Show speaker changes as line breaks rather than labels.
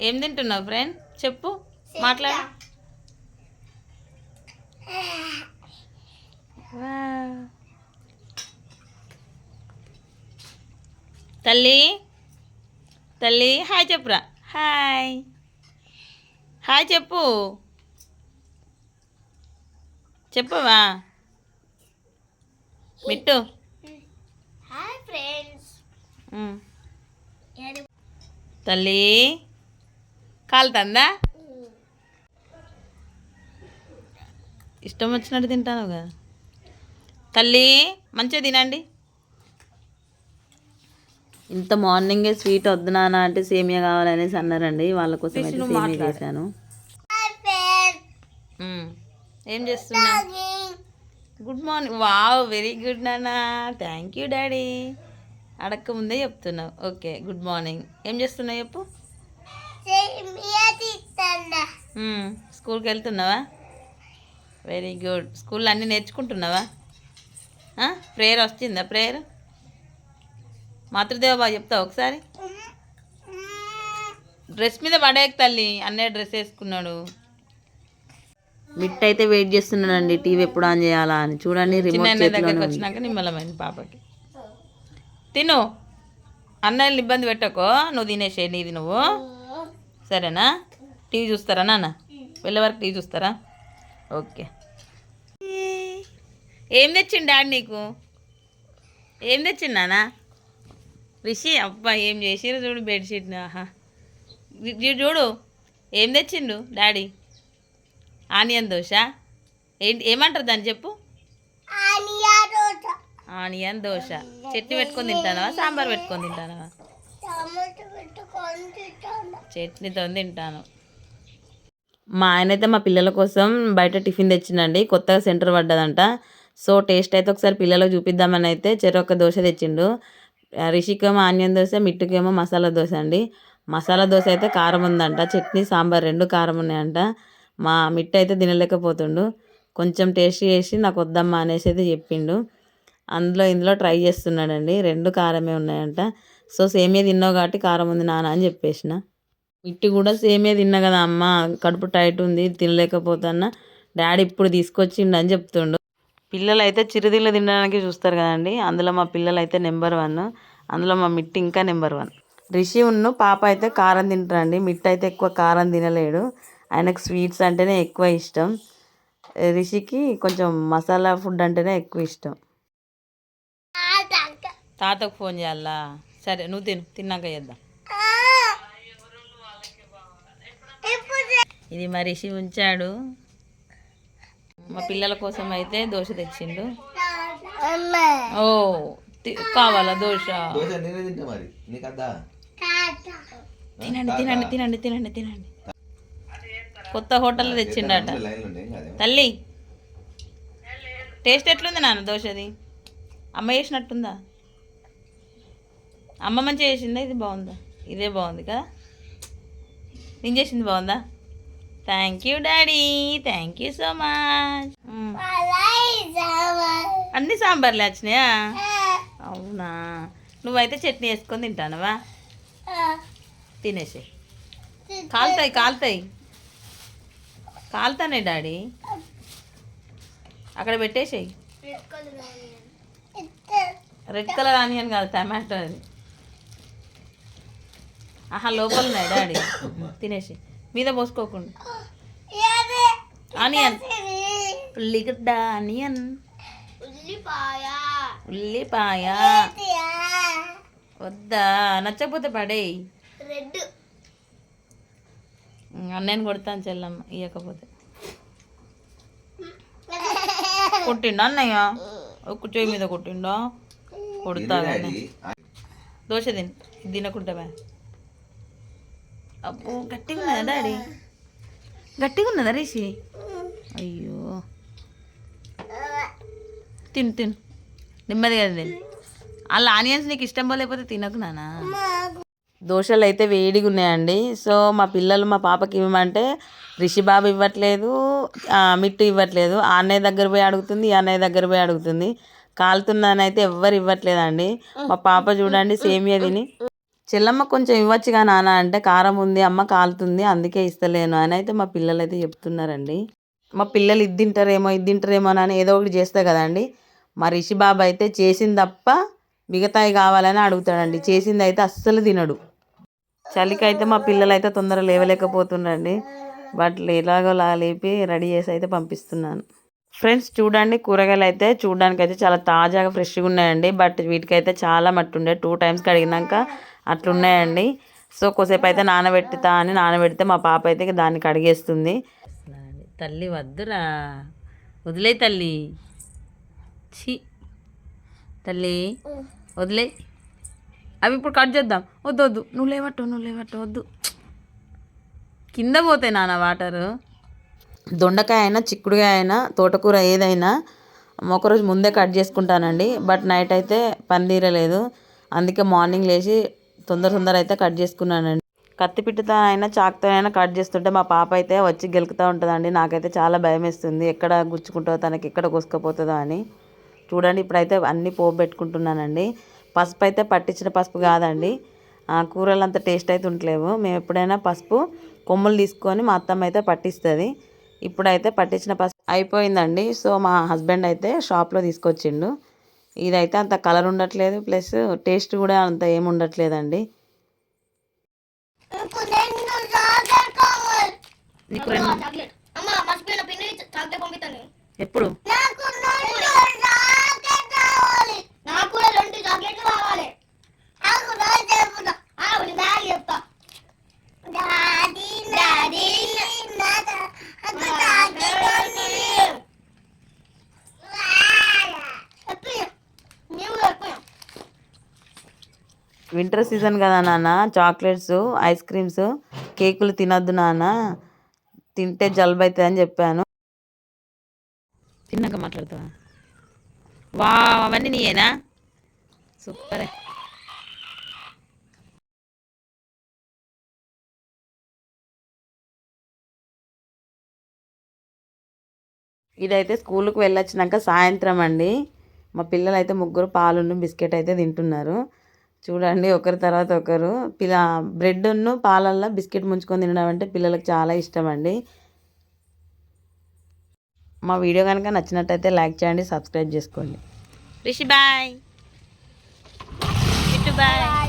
ఏం తింటున్నావు ఫ్రెండ్? చెప్పు. మాట్లాడు. తల్లి. తల్లి హాయ్ చెప్పురా. హాయ్. హాయ్ చెప్పు. చెప్పవా మిట్టు.
Hi friends.
తల్లి. కాలుతుందా? ఇష్టం వచ్చినట్టు తింటానుగా. తల్లి మంచిగా తినండి. ఇంత మార్నింగే స్వీట్ వద్దు నాన్న అంటే సేమియా కావాలనేసి అన్నారండి. వాళ్ళ కోసం అయితే సేమియా చేశాను. ఏం చేస్తున్నా? Good morning. Wow very good నాన్న. Thank you daddy. అడక్క ముందే చెప్తున్నావు ఓకే గుడ్ మార్నింగ్. ఏం చేస్తున్నావు చెప్పు. స్కూల్కి వెళ్తున్నావా? Very good. స్కూల్లో అన్నీ నేర్చుకుంటున్నావా? ఆ? ప్రేయర్ వచ్చిందా ప్రేయర్? మాతృదేవ బాగా చెప్తావు ఒకసారి? డ్రెస్ మీద పడేయకు తల్లి. అన్నయ్య డ్రెస్ వేసుకున్నాడు. మిట్ అయితే వెయిట్ చేస్తున్నాడండి. టీవీ ఎప్పుడు ఆన్ చేయాలా అని. చూడండి రిమోట్ దగ్గరికి వచ్చినాక నిమ్మలమైంది పాపకి. తిను. అన్నయ్యని ఇబ్బంది పెట్టకో. నువ్వు తినేసే నీది నువ్వు. సరేనా? టీవీ చూస్తారా నాన్న? వెళ్ళే వరకు టీవీ చూస్తారా? ఓకే. ఏం తెచ్చిండు డాడీ నీకు? ఏం తెచ్చిండు నాన్న? రిషి అబ్బా ఏం చేసిరు చూడు బెడ్షీట్ ఆహా. చూడు ఏం తెచ్చిండు డాడీ? ఆనియన్ దోశ? ఏంటి ఏమంటారు దాన్ని చెప్పు? ఆనియన్ దోశ. చట్నీ పెట్టుకొని తింటానవా సాంబార్ పెట్టుకొని తింటానవా?
తింటాను
చట్నీతో తింటాను. మా ఆయన అయితే మా పిల్లల కోసం బయట టిఫిన్ తెచ్చిండండి. కొత్తగా సెంటర్ పడ్డదంట. సో టేస్ట్ అయితే ఒకసారి పిల్లలకు చూపిద్దామని అయితే చెరొక్క దోశ తెచ్చిండు. రిషికేమో ఆనియన్ దోశ మిట్టుకేమో మసాలా దోశ అండి. మసాలా దోశ అయితే కారం ఉందంట. చట్నీ సాంబార్ రెండు కారం ఉన్నాయంట. మా మిట్టు అయితే తినలేకపోతుండు. కొంచెం టేస్ట్ చేసి నాకు వద్దమ్మా అనేసి అయితే చెప్పిండు. అందులో ఇందులో ట్రై చేస్తున్నాడండి. రెండు కారమే ఉన్నాయంట. సో సేమియా తిన్నావు కాబట్టి కారం ఉంది నాన్న అని చెప్పేసిన. మిట్టి కూడా సేమే తిన్నా కదా అమ్మ కడుపు టైట్ ఉంది తినలేకపోతున్నా. డాడీ ఇప్పుడు తీసుకొచ్చిండు అని చెప్తుండు. పిల్లలు అయితే చిరుతిళ్ళు తినడానికి చూస్తారు కదండి. అందులో మా పిల్లలు అయితే నెంబర్ వన్ అందులో మా మిట్టి ఇంకా నెంబర్ వన్. రిషి ఉన్ను పాప అయితే కారం తింటారండి మిట్టి అయితే ఎక్కువ కారం తినలేడు. ఆయనకు స్వీట్స్ అంటేనే ఎక్కువ ఇష్టం. రిషికి కొంచెం మసాలా ఫుడ్ అంటేనే ఎక్కువ ఇష్టం. తాతకు ఫోన్ చేయాలా? సరే నువ్వు తిను. తిన్నాక చేద్దాం. ఇది మా రిషి ఉంచాడు. మా పిల్లల కోసం అయితే దోశ తెచ్చిండు. ఓ కావాలా దోశ? తినండి తినండి తినండి తినండి తినండి. కొత్త హోటల్లో తెచ్చిండట. తల్లి టేస్ట్ ఎట్లుంది నాన్న దోశది? అమ్మ చేసినట్టుందా? అమ్మ మంచిగా చేసిందా? ఇది బాగుందా? ఇదే బాగుంది కదా? నేను చేసింది బాగుందా? Thank you daddy thank you so much అన్ని సాంబార్లు వచ్చినాయా? అవునా. నువ్వైతే చట్నీ వేసుకొని తింటానవా? తినేసి. కాలుతాయి కాలుతాయి. కాలుతానే డాడీ. అక్కడ పెట్టేసేయి. రెడ్ కలర్ ఆనియన్ కాదు టమాటో అది. ఆహా లోపల ఉన్నాయి డాడీ. తినేసి. మీద పోసుకోకుండా. ఆనియన్. ఉల్లిగడ్డ ఆనియన్.
ఉల్లిపాయ.
ఉల్లిపాయ. వద్దా నచ్చకపోతే పడేయి.
రెడ్.
అన్నయ్యని కొడతాను చెల్లమ్మ ఇవ్వకపోతే కొట్టిండా అన్నయ్య? ఒక్క చేయి మీద కొట్టిండా? కొడతా దోశ తిని ఇది తినకుంటామే అబ్బో గట్టిగా ఉన్నదా డాడీ? గట్టిగా ఉన్నదా రిషి? అయ్యో. తిను తిను. నెమ్మదిగా తిను. అలా ఆనియన్స్ నీకు ఇష్టం పోలేకపోతే తినకు నానా? దోశలు అయితే వేడిగా ఉన్నాయండి సో మా పిల్లలు మా పాపకి ఇవ్వమంటే రిషిబాబు ఇవ్వట్లేదు మిట్టు ఇవ్వట్లేదు. ఆ అన్నయ్య దగ్గర పోయి అడుగుతుంది అన్నయ్య దగ్గర పోయి అడుగుతుంది. కాలుతున్నానైతే ఎవ్వరు ఇవ్వట్లేదండి. మా పాప చూడండి సేమియా తిని. చెల్లమ్మ కొంచెం ఇవ్వచ్చుగా నాన్న అంటే కారం ఉంది అమ్మ కాలుతుంది అందుకే ఇస్తలేను అని అయితే మా పిల్లలు అయితే చెప్తున్నారండి. మా పిల్లలు ఇది తింటారేమో ఇది తింటారేమో అని ఏదో ఒకటి చేస్తా కదండి. మా రిషి బాబు అయితే చేసింది తప్ప మిగతాయి కావాలని అడుగుతాడండి. చేసింది అయితే అస్సలు తినడు. చలికైతే మా పిల్లలు అయితే తొందర లేవలేకపోతుండండి బట్ ఎలాగో లేపి రెడీ చేసి అయితే పంపిస్తున్నాను. ఫ్రెండ్స్ చూడండి కూరగాయలు అయితే చూడడానికి అయితే చాలా తాజాగా ఫ్రెష్గా ఉన్నాయండి. బట్ వీటికైతే చాలా మట్టి ఉండే. టూ టైమ్స్ కడిగినాక అట్లున్నాయండి. సో కొద్దిసేపు అయితే నానబెట్టుతా అని నానబెడితే మా పాప అయితే దాన్ని కడిగేస్తుంది. తల్లి వద్దురా. వదిలే తల్లి. ఛీ. తల్లి వదిలే. అవి ఇప్పుడు కట్ చేద్దాం. వద్దు వద్దు. నువ్వు లేవట్టు నువ్వు లేవట్టు వద్దు. కింద పోతాయి నాన్న వాటరు. దొండకాయ అయినా చిక్కుడుకాయ అయినా తోటకూర ఏదైనా ఒకరోజు ముందే కట్ చేసుకుంటానండి. బట్ నైట్ అయితే పని తీరలేదు అందుకే మార్నింగ్ లేచి తొందర తొందర అయితే కట్ చేసుకున్నానండి. కత్తిపిట్టుతో అయినా చాకుతో అయినా కట్ చేస్తుంటే మా పాప అయితే వచ్చి గెలుకుతూ ఉంటుందండి. నాకైతే చాలా భయం వేస్తుంది ఎక్కడ గుచ్చుకుంటుందో తనకి ఎక్కడ కోసుకపోతుందో అని. చూడండి ఇప్పుడైతే అన్నీ పోపు పెట్టుకుంటున్నానండి. పసుపు అయితే పట్టించిన పసుపు కాదండి. ఆ కూరలు అంత టేస్ట్ అయితే ఉండలేవు మేము ఎప్పుడైనా పసుపు కొమ్ములు తీసుకొని మా అత్తమ్మ అయితే పట్టిస్తుంది. ఇప్పుడైతే పట్టించిన పసుపు అయిపోయిందండి. సో మా హస్బెండ్ అయితే షాప్లో తీసుకొచ్చిండు. ఇదైతే అంత కలర్ ఉండట్లేదు ప్లస్ టేస్ట్ కూడా అంత ఏమి ఉండట్లేదండి.
నాకు రెండు చాక్లెట్ కావాలి
నీకు
చాక్లెట్ అమ్మ మర్చిపోయిన పిన్ని చాక్లెట్ పంపిస్తాను
ఎప్పుడు
నాకు రెండు చాక్లెట్ కావాలి నాకు కూడా రెండు చాక్లెట్లు కావాలి నాకు రోజు చెప్తా ఆవిడ డాడీ చెప్తా డాడీ డాడీ నాకు చాక్లెట్ ఉంది చెప్పు నీవు చెప్పు
వింటర్ సీజన్ కదా నాన్న. చాక్లెట్స్ ఐస్ క్రీమ్స్ కేకులు తినొద్దు నాన్న. తింటే జలుబు అవుతుంది అని చెప్పాను. తిన్నాక మాట్లాడతావా? వా అవన్నీ నీయేనా? సూపర్. ఇదైతే స్కూల్కి వెళ్ళొచ్చినాక సాయంత్రం అండి. మా పిల్లలు అయితే ముగ్గురు పాలును బిస్కెట్ అయితే తింటున్నారు. చూడండి ఒకరి తర్వాత ఒకరు. పిల్ల బ్రెడ్ను పాలల్లో బిస్కెట్ ముంచుకొని తినడం అంటే పిల్లలకు చాలా ఇష్టం అండి మా వీడియో కనుక నచ్చినట్టయితే లైక్ చేయండి సబ్స్క్రైబ్ చేసుకోండి. రిషి బాయ్. బాయ్.